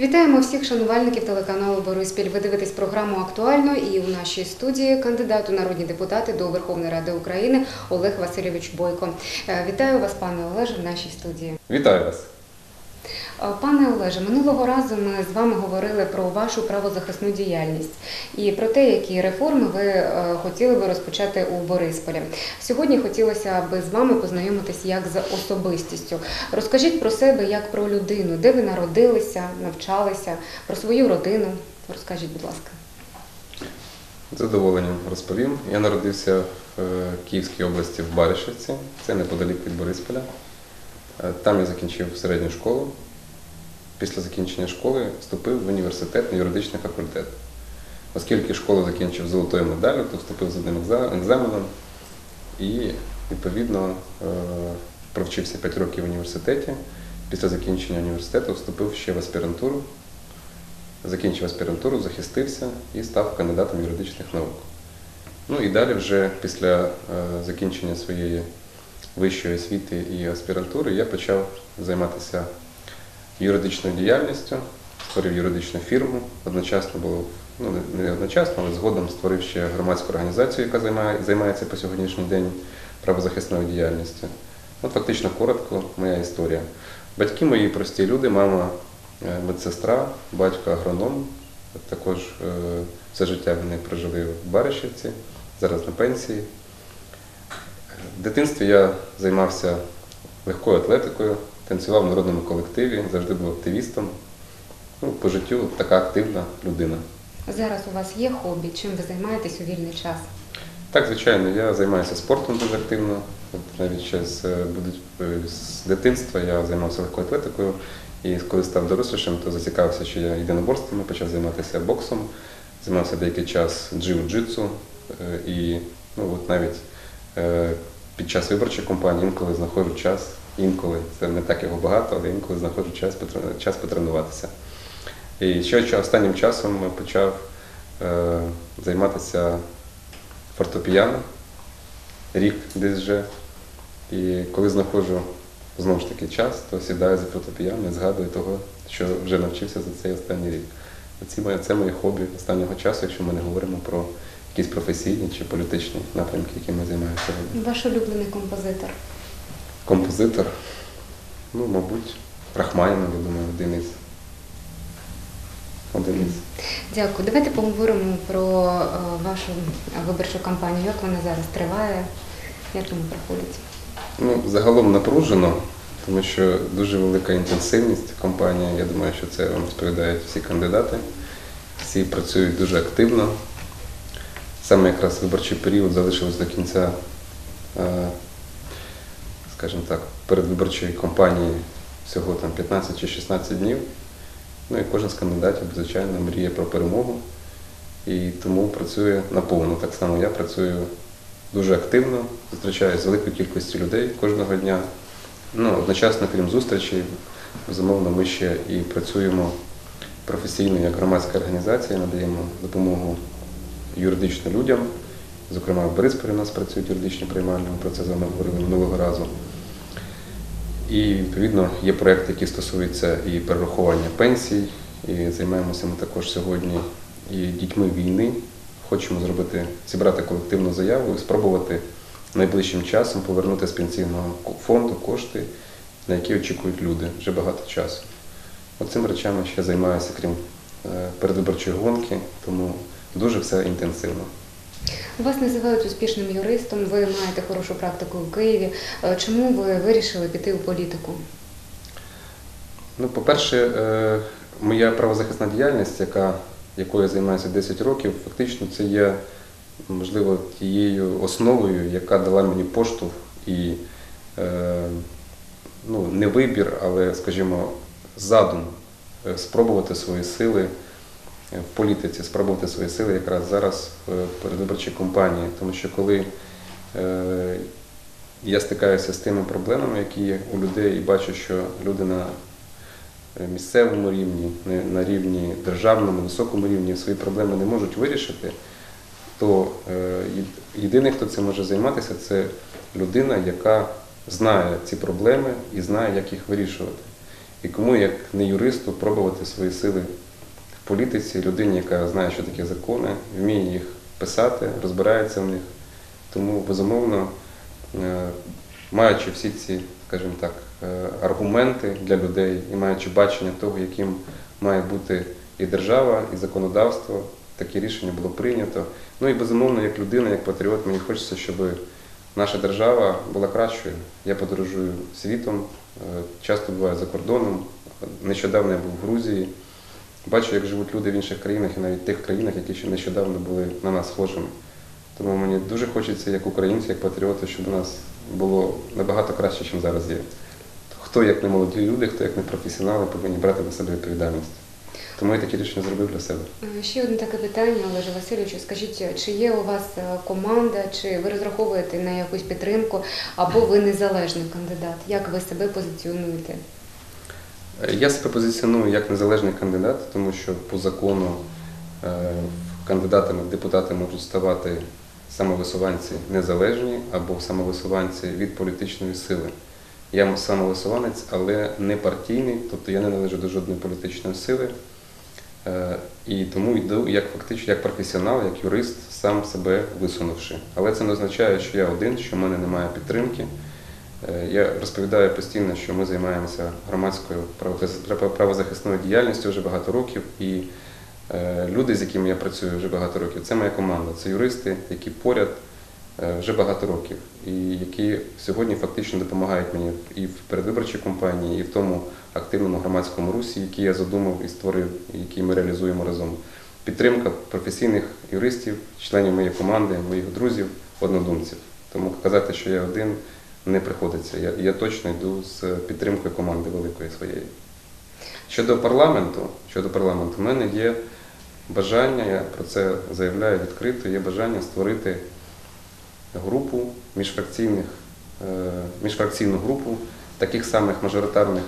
Вітаємо всіх шанувальників телеканалу Бориспіль. Ви дивитесь програму актуально і у нашій студії кандидат у народні депутати до Верховної Ради України Олег Васильович Бойко. Е, Вітаю вас, пане Олеже, в нашій студії. Вітаю вас. Е, Пане Олеже, минулого разу ми з вами говорили про вашу правозахисну діяльність і про те, які реформи ви е, хотіли би розпочати у Борисполі. Сьогодні хотілося би з вами познайомитись як з особистістю. Розкажіть про себе як про людину, де ви народилися, навчалися, про свою родину. Розкажіть, будь ласка. З задоволенням розповім. Я народився в е, Київській області в Баришівці, це неподалік від Борисполя. Там я закінчив середню школу. Після закінчення школи вступив в університет на юридичний факультет. Оскільки школу закінчив золотою медаллю, то вступив з одним екзаменом і, відповідно, е, провчився 5 років в університеті. Після закінчення університету вступив ще в аспірантуру закінчив аспірантуру, захистився і став кандидатом юридичних наук. Ну і далі, вже після е, закінчення своєї вищої освіти і аспірантури, я почав займатися юридичною діяльністю, створив юридичну фірму. Одночасно було, ну не- одночасно, але згодом створив ще громадську організацію, яка займає, займається по сьогоднішній день правозахисною діяльністю. От фактично коротко моя історія. Батьки мої прості люди, мама е, медсестра, батько агроном. Також е, все життя вони прожили в Баришівці, зараз на пенсії. В дитинстві я займався легкою атлетикою, танцював в народному колективі, завжди був активістом. Ну, по життю така активна людина. Зараз у вас є хобі, чим ви займаєтесь у вільний час? Так, звичайно, я займаюся спортом дуже активно. Навіть ще з, е, е, з дитинства я займався легкою атлетикою. І коли став дорослішим, то зацікавився, що я єдиноборствами, почав займатися боксом, займався деякий час джиу-джитсу. Е, І ну, от навіть під час виборчої кампанії інколи знаходжу час, інколи це не так його багато, але інколи знаходжу час, час потренуватися. І ще останнім часом почав е, займатися фортепіано рік десь вже. І коли знаходжу знову ж таки час, то сідаю за фортепіано і згадую того, що вже навчився за цей останній рік. Мої- це мої хобі останнього часу, якщо ми не говоримо про якісь професійні чи політичні напрямки, якими займаюся сьогодні. Ваш улюблений композитор. Композитор, ну, мабуть, Рахманінов, я думаю, один із. Один із. Дякую. Давайте поговоримо про е, вашу виборчу кампанію. Як вона зараз триває? Як вона проходить? Ну, загалом напружено, тому що дуже велика інтенсивність кампанії. Я думаю, що це вам розповідають всі кандидати. Всі працюють дуже активно. Саме якраз виборчий період залишилось до кінця, е, скажімо так, передвиборчої кампанії всього там 15 чи 16 днів. Ну і кожен з кандидатів, звичайно, мріє про перемогу і тому працює наповну. Так само я працюю дуже активно, зустрічаюся з великою кількістю людей кожного дня. Ну, одночасно, крім зустрічей, безумовно, ми ще і працюємо професійно як громадська організація, надаємо допомогу юридично людям. Зокрема, в Борисполі у нас працюють юридичні приймальні, ми про це з вами говорили минулого разу. І відповідно є проекти, які стосуються і перерахування пенсій, і займаємося ми також сьогодні і дітьми війни. Хочемо зробити, зібрати колективну заяву і спробувати найближчим часом повернути з пенсійного фонду кошти, на які очікують люди вже багато часу. Оцим речами ще займаюся, крім е, передвиборчої гонки, тому дуже все інтенсивно. Вас називають успішним юристом, ви маєте хорошу практику в Києві. Е, Чому ви вирішили піти у політику? Ну, по-перше, е, моя правозахисна діяльність, яка, якою я займаюся 10 років, фактично це є, можливо, тією основою, яка дала мені поштовх і е, ну, не вибір, але, скажімо, задум спробувати свої сили в політиці, спробувати свої сили якраз зараз в передвиборчій кампанії. Тому що коли е, я стикаюся з тими проблемами, які є у людей, і бачу, що люди на е, місцевому рівні, на- рівні державному, високому рівні свої проблеми не можуть вирішити, то е, єдиний, хто цим може займатися, це людина, яка знає ці проблеми і знає, як їх вирішувати. І кому, як не юристу, пробувати свої сили політиці, людині, яка знає, що таке закони, вміє їх писати, розбирається в них. Тому, безумовно, е, маючи всі ці, скажімо так, е, аргументи для людей і маючи бачення того, яким має бути і держава, і законодавство, таке рішення було прийнято. Ну і безумовно, як людина, як патріот, мені хочеться, щоб наша держава була кращою. Я подорожую світом, е, часто буваю за кордоном. Нещодавно я був в Грузії. Бачу, як живуть люди в інших країнах і навіть тих країнах, які ще нещодавно були на нас схожими. Тому мені дуже хочеться, як українці, як патріоти, щоб у нас було набагато краще, ніж зараз є. Хто як не молоді люди, хто як не професіонали, повинні брати на себе відповідальність. Тому я таке рішення зробив для себе. Е, Ще одне таке питання, Олеже Васильовичу. Скажіть, чи є у вас е, команда, чи ви розраховуєте на якусь підтримку, або ви незалежний кандидат? Як ви себе позиціонуєте? Е, Я себе позиціоную як незалежний кандидат, тому що по закону е, кандидатами депутати можуть ставати самовисуванці незалежні або самовисуванці від політичної сили. Я самовисуванець, але не партійний, тобто я не належу до жодної політичної сили. Е, І тому йду як фактично як професіонал, як юрист, сам себе висунувши. Але це не означає, що я один, що в мене немає підтримки. Е, Я розповідаю постійно, що ми займаємося громадською правозахисною діяльністю вже багато років, і е, люди, з якими я працюю вже багато років, це моя команда, це юристи, які поряд е, вже багато років, і які сьогодні фактично допомагають мені і в передвиборчій кампанії, і в тому активному громадському русі, який я задумав і створив, і який ми реалізуємо разом. Підтримка професійних юристів, членів моєї команди, моїх друзів, однодумців. Тому казати, що я один, не приходиться. Я, я точно йду з підтримкою команди великої своєї. Щодо парламенту, щодо парламенту, в мене є бажання, я про це заявляю відкрито, є бажання створити групу міжфракційних, е, міжфракційну групу таких самих мажоритарних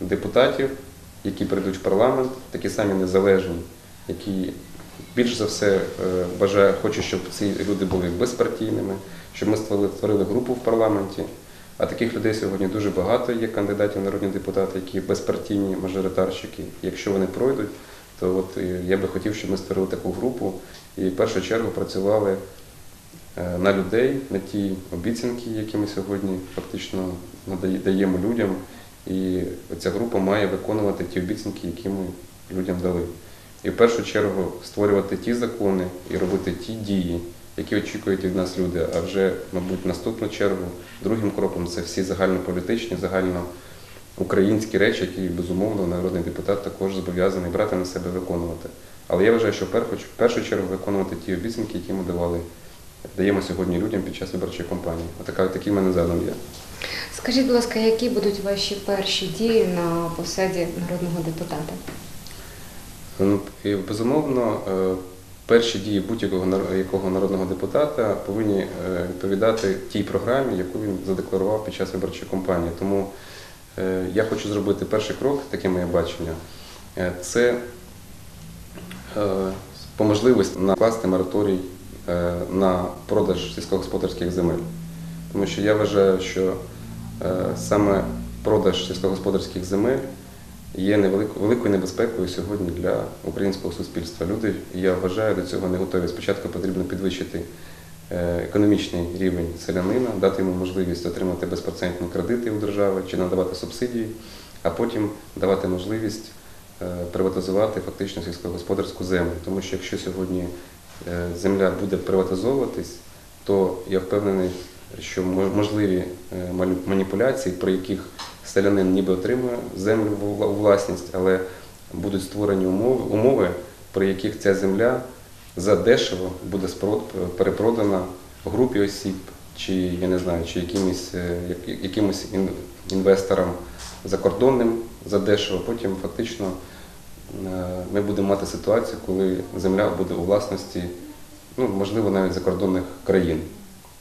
депутатів, які прийдуть в парламент, такі самі незалежні, які більш за все е, бажаю, хочу, щоб ці люди були безпартійними, щоб ми створили, створили групу в парламенті. А таких людей сьогодні дуже багато є кандидатів народні депутати, які безпартійні мажоритарщики. Якщо вони пройдуть, то от е, я би хотів, щоб ми створили таку групу і в першу чергу працювали е, на людей, на ті обіцянки, які ми сьогодні фактично даємо людям. І ця група має виконувати ті обіцянки, які ми людям дали. І в першу чергу створювати ті закони і робити ті дії, які очікують від нас люди. А вже, мабуть, в наступну чергу, другим кроком це всі загальнополітичні, загальноукраїнські речі, які, безумовно, народний депутат також зобов'язаний брати на себе виконувати. Але я вважаю, що в першу, чергу виконувати ті обіцянки, які ми давали, даємо сьогодні людям під час виборчої кампанії. Отака, такий в мене задум є. Скажіть, будь ласка, які будуть ваші перші дії на посаді народного депутата? Ну, і, безумовно, е, перші дії будь-якого якого народного депутата повинні е, відповідати тій програмі, яку він задекларував під час виборчої кампанії. Тому е, я хочу зробити перший крок, таке моє бачення, це по можливості накласти мораторій на продаж сільськогосподарських земель. Тому що я вважаю, що саме продаж сільськогосподарських земель є великою небезпекою сьогодні для українського суспільства. Люди, я вважаю, до цього не готові. Спочатку потрібно підвищити е, економічний рівень селянина, дати йому можливість отримати безпроцентні кредити у держави чи надавати субсидії, а потім давати можливість е, приватизувати фактично сільськогосподарську землю. Тому що якщо сьогодні е, земля буде приватизовуватись, то я впевнений, що можливі маніпуляції, при яких селянин ніби отримує землю у власність, але будуть створені умови, умови, при яких ця земля задешево буде перепродана групі осіб, чи я не знаю, чи якимось, е, якимось інвесторам закордонним задешево. Потім фактично е, ми будемо мати ситуацію, коли земля буде у власності, ну можливо, навіть закордонних країн,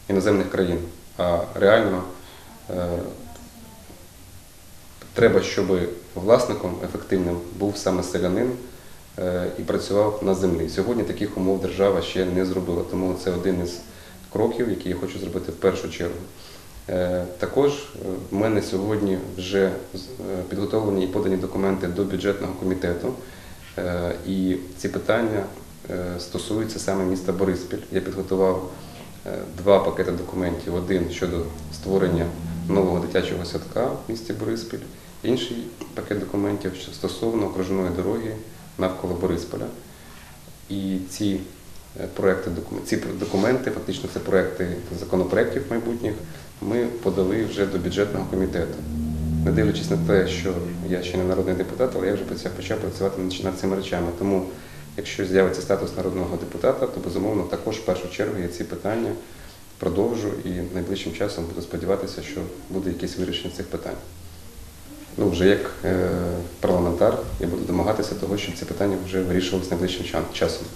іноземних країн. А реально е, треба, щоб власником ефективним був саме селянин е, і працював на землі. Сьогодні таких умов держава ще не зробила, тому це один із кроків, які я хочу зробити в першу чергу. Е, Також е, в мене сьогодні вже підготовлені і подані документи до бюджетного комітету. І ці питання стосуються саме міста Бориспіль. Я підготував два пакети документів: один щодо створення нового дитячого садка в місті Бориспіль, інший пакет документів що стосовно окружної дороги навколо Борисполя. І ці е, проекти, ці документи, фактично це проекти законопроєктів майбутніх, ми подали вже до бюджетного комітету. Не дивлячись на те, що я ще не народний депутат, але я вже почав- працювати над цими речами. Тому, якщо з'явиться статус народного депутата, то безумовно також в першу чергу я ці питання продовжу і найближчим часом буду сподіватися, що буде якесь вирішення цих питань. Ну, вже як е, парламентар я буду домагатися того, щоб ці питання вже вирішувалися найближчим часом.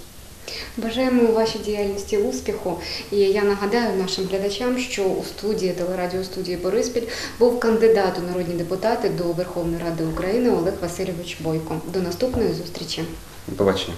Бажаємо у вашій діяльності успіху. І я нагадаю нашим глядачам, що у студії телерадіостудії Бориспіль був кандидат у народні депутати до Верховної Ради України Олег Васильович Бойко. До наступної зустрічі. До побачення.